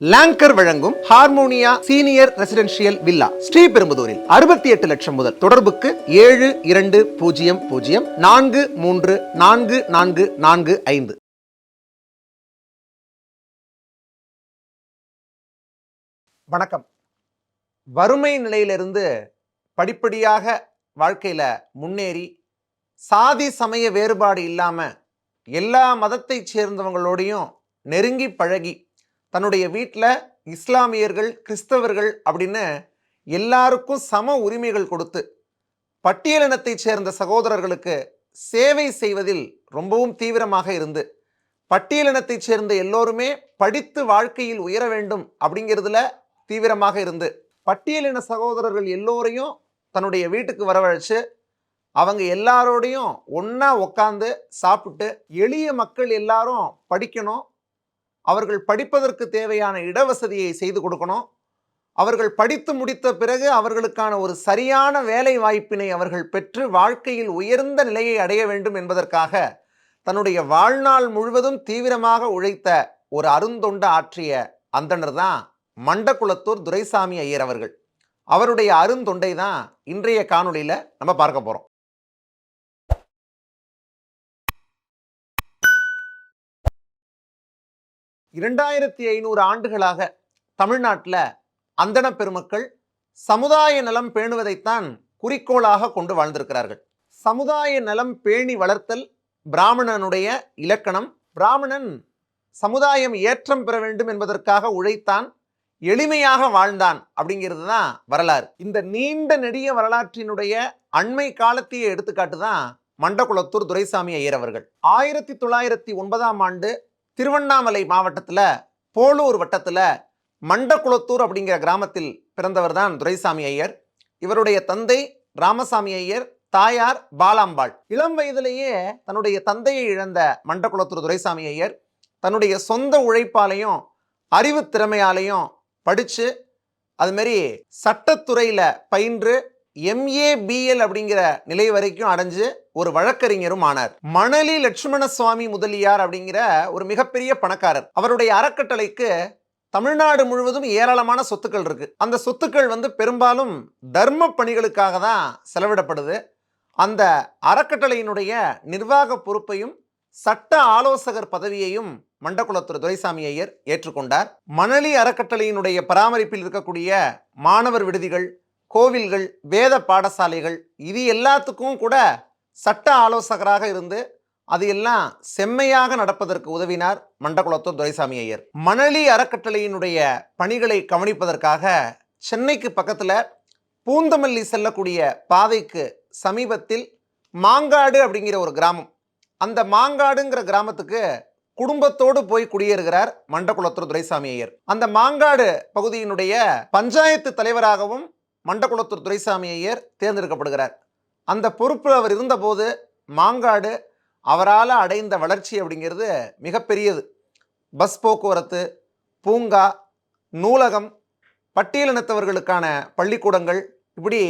Longer வழங்கும் Harmonia senior residential villa ஸ்ரீபெரும்புதூரில் அறுபத்தி எட்டு லட்சம் முதல் தொடர்புக்கு ஏழு இரண்டு பூஜ்ஜியம் பூஜ்ஜியம் நான்கு மூன்று நான்கு நான்கு நான்கு ஐந்து. வணக்கம். வறுமை நிலையிலிருந்து படிப்படியாக வாழ்க்கையில் முன்னேறி சாதி சமய வேறுபாடு இல்லாமல் எல்லா மதத்தைச் சேர்ந்தவங்களோடையும் நெருங்கி பழகி தன்னுடைய வீட்டில் இஸ்லாமியர்கள் கிறிஸ்தவர்கள் அப்படின்னு எல்லாருக்கும் சம உரிமைகள் கொடுத்து பட்டியலினத்தைச் சேர்ந்த சகோதரர்களுக்கு சேவை செய்வதில் ரொம்பவும் தீவிரமாக இருந்து பட்டியலினத்தைச் சேர்ந்த எல்லோருமே படித்து வாழ்க்கையில் உயர வேண்டும் அப்படிங்கிறதுல தீவிரமாக இருந்து பட்டியலின சகோதரர்கள் எல்லோரையும் தன்னுடைய வீட்டுக்கு வரவழைச்சு அவங்க எல்லாரோடையும் ஒன்றா உட்காந்து சாப்பிட்டு எளிய மக்கள் எல்லாரும் படிக்கணும் அவர்கள் படிப்பதற்கு தேவையான இடவசதியை செய்து கொடுக்கணும். அவர்கள் படித்து முடித்த பிறகு அவர்களுக்கான ஒரு சரியான வேலை வாய்ப்பினை அவர்கள் பெற்று வாழ்க்கையில் உயர்ந்த நிலையை அடைய வேண்டும் என்பதற்காக தன்னுடைய வாழ்நாள் முழுவதும் தீவிரமாக உழைத்த ஒரு அருந்தொண்ட ஆற்றிய அந்தனர் தான் மண்டக்குளத்தூர் துரைசாமி ஐயர் அவர்கள். அவருடைய அருந்தொண்டை தான் இன்றைய காணொளியில் நம்ம பார்க்க போகிறோம் இரண்டாயிரத்தி ஐநூறு ஆண்டுகளாக தமிழ்நாட்டில் அந்தன பெருமக்கள் சமுதாய நலம் பேணுவதைத்தான் குறிக்கோளாக கொண்டு வாழ்ந்திருக்கிறார்கள். சமுதாய நலம் பேணி வளர்த்தல் பிராமணனுடைய இலக்கணம். பிராமணன் சமுதாயம் ஏற்றம் பெற வேண்டும் என்பதற்காக உழைத்தான் எளிமையாக வாழ்ந்தான் அப்படிங்கிறது தான் வரலாறு. இந்த நீண்ட நெடிய வரலாற்றினுடைய அண்மை காலத்தையே எடுத்துக்காட்டு தான் மண்டகுளத்தூர் துரைசாமி ஐயர் அவர்கள். ஆயிரத்தி தொள்ளாயிரத்தி ஒன்பதாம் ஆண்டு திருவண்ணாமலை மாவட்டத்தில் போலூர் வட்டத்தில் மண்டக்குளத்தூர் அப்படிங்கிற கிராமத்தில் பிறந்தவர் தான் துரைசாமி ஐயர். இவருடைய தந்தை ராமசாமி ஐயர் தாயார் பாலாம்பாள். இளம் வயதிலேயே தன்னுடைய தந்தையை இழந்த மண்டக்குளத்தூர் துரைசாமி ஐயர் தன்னுடைய சொந்த உழைப்பாலையும் அறிவு திறமையாலையும் படித்து அதுமாரி சட்டத்துறையில் பயின்று எம்ஏபிஎல் அப்படிங்கிற நிலை வரைக்கும் அடைஞ்சு ஒரு வழக்கறிஞரும் ஆனார். மணலி லட்சுமண சுவாமி முதலியார் அப்படிங்கிற ஒரு மிகப்பெரிய பணக்காரர். அவருடைய அறக்கட்டளைக்கு தமிழ்நாடு முழுவதும் ஏராளமான சொத்துக்கள் இருக்கு. அந்த சொத்துக்கள் வந்து பெரும்பாலும் தர்ம பணிகளுக்காக தான் செலவிடப்படுது. அந்த அறக்கட்டளையினுடைய நிர்வாக பொறுப்பையும் சட்ட ஆலோசகர் பதவியையும் மண்டக்குளத்துறை துரைசாமி ஐயர் ஏற்றுக்கொண்டார். மணலி அறக்கட்டளையினுடைய பராமரிப்பில் இருக்கக்கூடிய மாணவர் விடுதிகள் கோவில்கள் வேத பாடசாலைகள் இது எல்லாத்துக்கும் கூட சட்ட ஆலோசகராக இருந்து அது எல்லாம் செம்மையாக நடப்பதற்கு உதவினார் மண்டகுளத்தூர் துரைசாமி ஐயர். மணலி அறக்கட்டளையினுடைய பணிகளை கவனிப்பதற்காக சென்னைக்கு பக்கத்தில் பூந்தமல்லி செல்லக்கூடிய பாதைக்கு சமீபத்தில் மாங்காடு அப்படிங்கிற ஒரு கிராமம். அந்த மாங்காடுங்கிற கிராமத்துக்கு குடும்பத்தோடு போய் குடியேறுகிறார் மண்டகுளத்தூர் துரைசாமி ஐயர். அந்த மாங்காடு பகுதியினுடைய பஞ்சாயத்து தலைவராகவும் மண்டக்குளத்தூர் துரைசாமி ஐயர் தேர்ந்தெடுக்கப்படுகிறார். அந்த பொறுப்பில் அவர் இருந்தபோது மாங்காடு அவரால் அடைந்த வளர்ச்சி அப்படிங்கிறது மிகப்பெரியது. பஸ் போக்குவரத்து பூங்கா நூலகம் பட்டியலினத்தவர்களுக்கான பள்ளிக்கூடங்கள் இப்படி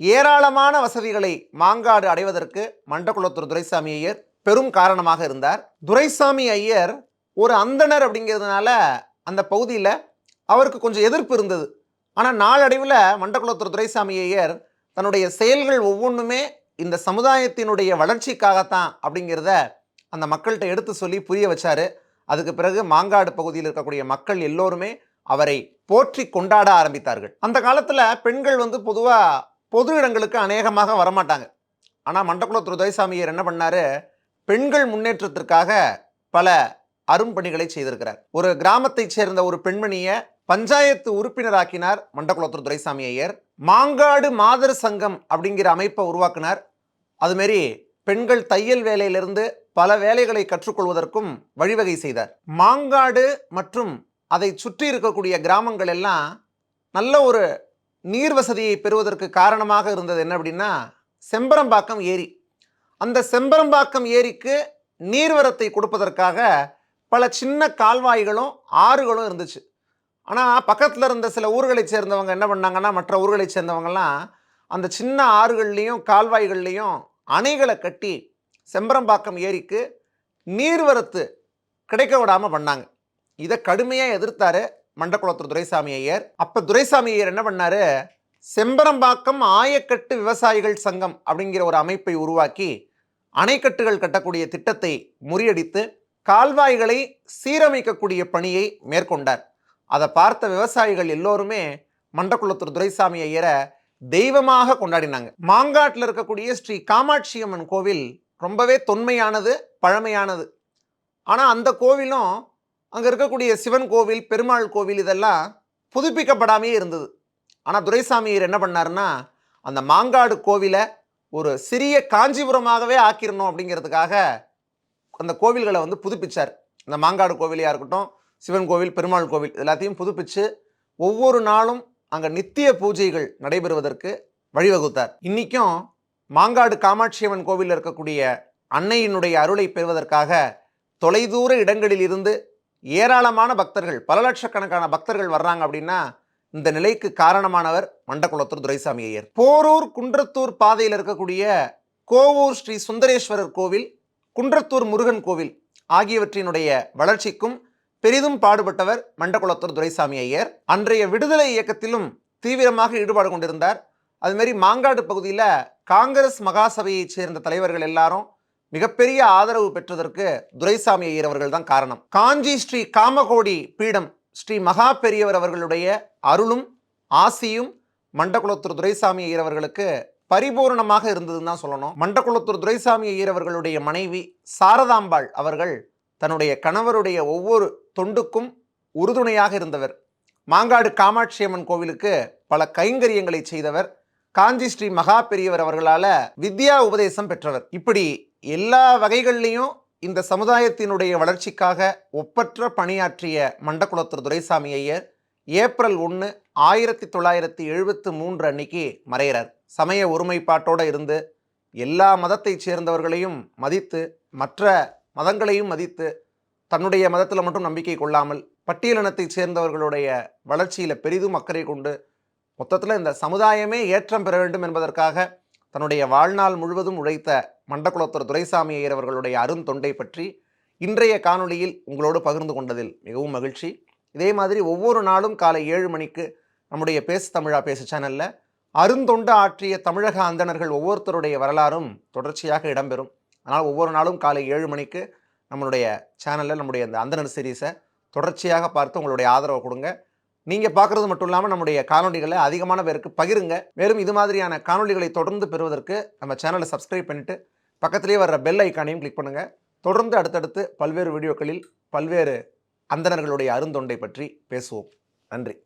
ஏராளமான வசதிகளை மாங்காடு அடைவதற்கு மண்டக்குளத்தூர் துரைசாமி ஐயர் பெரும் காரணமாக இருந்தார். துரைசாமி ஐயர் ஒரு அந்தணர் அப்படிங்கிறதுனால அந்த பகுதியில் அவருக்கு கொஞ்சம் எதிர்ப்பு இருந்தது. ஆனால் நாளடைவில் மண்டக்குளத்தூர் துரைசாமி ஐயர் தன்னுடைய செயல்கள் ஒவ்வொன்றுமே இந்த சமுதாயத்தினுடைய வளர்ச்சிக்காகத்தான் அப்படிங்கிறத அந்த மக்கள்கிட்ட எடுத்து சொல்லி புரிய வச்சார். அதுக்கு பிறகு மாங்காடு பகுதியில் இருக்கக்கூடிய மக்கள் எல்லோருமே அவரை போற்றி கொண்டாட ஆரம்பித்தார்கள். அந்த காலத்தில் பெண்கள் வந்து பொதுவாக பொது இடங்களுக்கு அநேகமாக வரமாட்டாங்க. ஆனால் மண்டக்குளத்தூர் துரைசாமியர் என்ன பண்ணாரு? பெண்கள் முன்னேற்றத்திற்காக பல அரும்பணிகளை செய்திருக்கிறார். ஒரு கிராமத்தைச் சேர்ந்த ஒரு பெண்மணியை பஞ்சாயத்து உறுப்பினராக்கினார் மண்டக்குளத்தூர் துரைசாமி ஐயர். மாங்காடு மாதர் சங்கம் அப்படிங்கிற அமைப்பை உருவாக்கினார். அதுமாரி பெண்கள் தையல் வேலையிலிருந்து பல வேலைகளை கற்றுக்கொள்வதற்கும் வழிவகை செய்தார். மாங்காடு மற்றும் அதை சுற்றி இருக்கக்கூடிய கிராமங்கள் எல்லாம் நல்ல ஒரு நீர் வசதியை பெறுவதற்கு காரணமாக இருந்தது என்ன அப்படின்னா செம்பரம்பாக்கம் ஏரி. அந்த செம்பரம்பாக்கம் ஏரிக்கு நீர்வரத்தை கொடுப்பதற்காக பல சின்ன கால்வாய்களும் ஆறுகளும் இருந்துச்சு. ஆனால் பக்கத்தில் இருந்த சில ஊர்களைச் சேர்ந்தவங்க என்ன பண்ணாங்கன்னா மற்ற ஊர்களைச் சேர்ந்தவங்கலாம் அந்த சின்ன ஆறுகள்லேயும் கால்வாய்கள்லேயும் அணைகளை கட்டி செம்பரம்பாக்கம் ஏரிக்கு நீர்வரத்து கிடைக்க விடாமல் பண்ணாங்க. இதை கடுமையாக எதிர்த்தார் மண்டக்குளத்தூர் துரைசாமி ஐயர். அப்போ துரைசாமி ஐயர் என்ன பண்ணார்? செம்பரம்பாக்கம் ஆயக்கட்டு விவசாயிகள் சங்கம் அப்படிங்கிற ஒரு அமைப்பை உருவாக்கி அணைக்கட்டுகள் கட்டக்கூடிய திட்டத்தை முறியடித்து கால்வாய்களை சீரமைக்கக்கூடிய பணியை மேற்கொண்டார். அதை பார்த்த விவசாயிகள் எல்லோருமே மண்டக்குளத்தூர் துரைசாமி ஐயரை தெய்வமாக கொண்டாடினாங்க. மாங்காட்டில் இருக்கக்கூடிய ஸ்ரீ காமாட்சி அம்மன் கோவில் ரொம்பவே தொன்மையானது பழமையானது. ஆனால் அந்த கோவிலும் அங்கே இருக்கக்கூடிய சிவன் கோவில் பெருமாள் கோவில் இதெல்லாம் புதுப்பிக்கப்படாமே இருந்தது. ஆனால் துரைசாமியர் என்ன பண்ணாருன்னா அந்த மாங்காடு கோவிலை ஒரு சிறிய காஞ்சிபுரமாகவே ஆக்கிரணும் அப்படிங்கிறதுக்காக அந்த கோவில்களை வந்து புதுப்பிச்சார். இந்த மாங்காடு கோவிலையாக இருக்கட்டும் சிவன் கோவில் பெருமாள் கோவில் எல்லாத்தையும் புதுப்பிச்சு ஒவ்வொரு நாளும் அங்கே நித்திய பூஜைகள் நடைபெறுவதற்கு வழிவகுத்தார். இன்றைக்கும் மாங்காடு காமாட்சியம்மன் கோவிலில் இருக்கக்கூடிய அன்னையினுடைய அருளை பெறுவதற்காக தொலைதூர இடங்களில் இருந்து ஏராளமான பக்தர்கள் பல லட்சக்கணக்கான பக்தர்கள் வர்றாங்க அப்படின்னா இந்த நிலைக்கு காரணமானவர் மண்டக்குளத்தூர் துரைசாமி ஐயர். போரூர் குன்றத்தூர் பாதையில் இருக்கக்கூடிய கோவூர் ஸ்ரீ சுந்தரேஸ்வரர் கோவில் குன்றத்தூர் முருகன் கோவில் ஆகியவற்றினுடைய வளர்ச்சிக்கும் பெரிதும் பாடுபட்டவர் மண்டக்குளத்தூர் துரைசாமி ஐயர். அன்றைய விடுதலை இயக்கத்திலும் தீவிரமாக ஈடுபாடு கொண்டிருந்தார். அதுமாரி மாங்காடு பகுதியில் காங்கிரஸ் மகாசபையைச் சேர்ந்த தலைவர்கள் எல்லாரும் மிகப்பெரிய ஆதரவு பெற்றதற்கு துரைசாமி ஐயர் அவர்கள் தான் காரணம். காஞ்சி ஸ்ரீ காமகோடி பீடம் ஸ்ரீ மகா பெரியவர் அவர்களுடைய அருளும் ஆசியும் மண்டக்குளத்தூர் துரைசாமி ஐயர் அவர்களுக்கு பரிபூரணமாக இருந்ததுன்னு தான் சொல்லணும். மண்டக்குளத்தூர் துரைசாமி ஐயர் அவர்களுடைய மனைவி சாரதாம்பாள் அவர்கள் தன்னுடைய கணவருடைய ஒவ்வொரு தொண்டுக்கும் உறுதுணையாக இருந்தவர். மாங்காடு காமாட்சி அம்மன் கோவிலுக்கு பல கைங்கரியங்களை செய்தவர். காஞ்சி ஸ்ரீ மகா பெரியவர் அவர்களால் வித்யா உபதேசம் பெற்றவர். இப்படி எல்லா வகைகள்லையும் இந்த சமுதாயத்தினுடைய வளர்ச்சிக்காக ஒப்பற்ற பணியாற்றிய மண்டக்குளத்தூர் துரைசாமி ஐயர் ஏப்ரல் ஒன்று ஆயிரத்தி தொள்ளாயிரத்தி எழுபத்து மூன்று அன்னைக்கு மறையிறார். சமய ஒருமைப்பாட்டோடு இருந்து எல்லா மதத்தைச் சேர்ந்தவர்களையும் மதித்து மற்ற மதங்களையும் மதித்து தன்னுடைய மதத்தில் மட்டும் நம்பிக்கை கொள்ளாமல் பட்டியலினத்தைச் சேர்ந்தவர்களுடைய வளர்ச்சியில் பெரிதும் அக்கறை கொண்டு மொத்தத்தில் இந்த சமுதாயமே ஏற்றம் பெற வேண்டும் என்பதற்காக தன்னுடைய வாழ்நாள் முழுவதும் உழைத்த மண்டக்குளத்தூர் துரைசாமி ஐயர் அவர்களுடைய அருந்தொண்டை பற்றி இன்றைய காணொளியில் உங்களோடு பகிர்ந்து கொண்டதில் மிகவும் மகிழ்ச்சி. இதே மாதிரி ஒவ்வொரு நாளும் காலை ஏழு மணிக்கு நம்முடைய பேசு தமிழா பேசு சேனலில் அருந்தொண்டு ஆற்றிய தமிழக அந்தணர்கள் ஒவ்வொருத்தருடைய வரலாறும் தொடர்ச்சியாக இடம்பெறும். அதனால் ஒவ்வொரு நாளும் காலை ஏழு மணிக்கு நம்மளுடைய சேனலில் நம்முடைய அந்த அந்தனர் சீரீஸை தொடர்ச்சியாக பார்த்து உங்களுடைய ஆதரவை கொடுங்க. நீங்கள் பார்க்குறது மட்டும் இல்லாமல் நம்முடைய காணொலிகளை அதிகமான பேருக்கு பகிருங்க. மேலும் இது மாதிரியான காணொலிகளை தொடர்ந்து பெறுவதற்கு நம்ம சேனலை சப்ஸ்கிரைப் பண்ணிட்டு பக்கத்துலேயே வர்ற பெல் ஐக்கானையும் கிளிக் பண்ணுங்கள் தொடர்ந்து அடுத்தடுத்து பல்வேறு வீடியோக்களில் பல்வேறு அந்தணர்களுடைய அருந்தொண்டை பற்றி பேசுவோம். நன்றி.